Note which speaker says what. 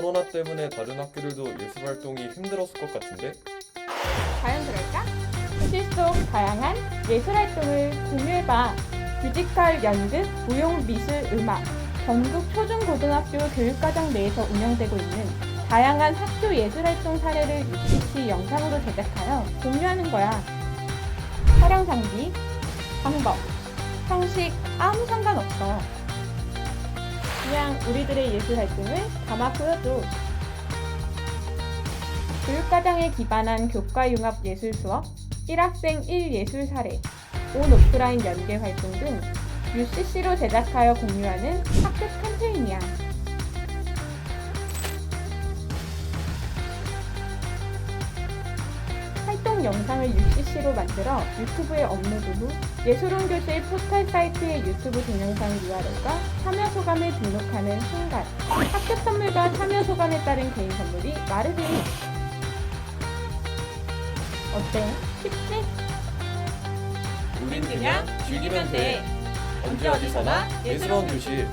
Speaker 1: 코로나 때문에 다른 학교들도 예술 활동이 힘들었을 것 같은데?
Speaker 2: 자연스러울까? 현실 속 다양한 예술 활동을 공유해봐. 뮤지컬, 연극, 무용, 미술, 음악. 전국 초중고등학교 교육과정 내에서 운영되고 있는 다양한 학교 예술 활동 사례를 UCC 영상으로 제작하여 공유하는 거야. 촬영 장비, 방법, 형식 아무 상관없어. 그냥 우리들의 예술 활동을 담아 보여줘. 교육과정에 기반한 교과융합 예술 수업, 1학생 1예술 사례, 온 오프라인 연계 활동 등 UCC로 제작하여 공유하는 학급 캠페인이야. 활동 영상을 UCC로 만들어 유튜브에 업로드 후 예술원 교실 포털 사이트의 유튜브 동영상 URL과 참여 소감을 등록하는 순간 학급 선물과 참여 소감에 따른 개인 선물이 마르게 어때? 쉽지?
Speaker 1: 우린 그냥 즐기면 돼. 언제 어디서나 예술원 교실.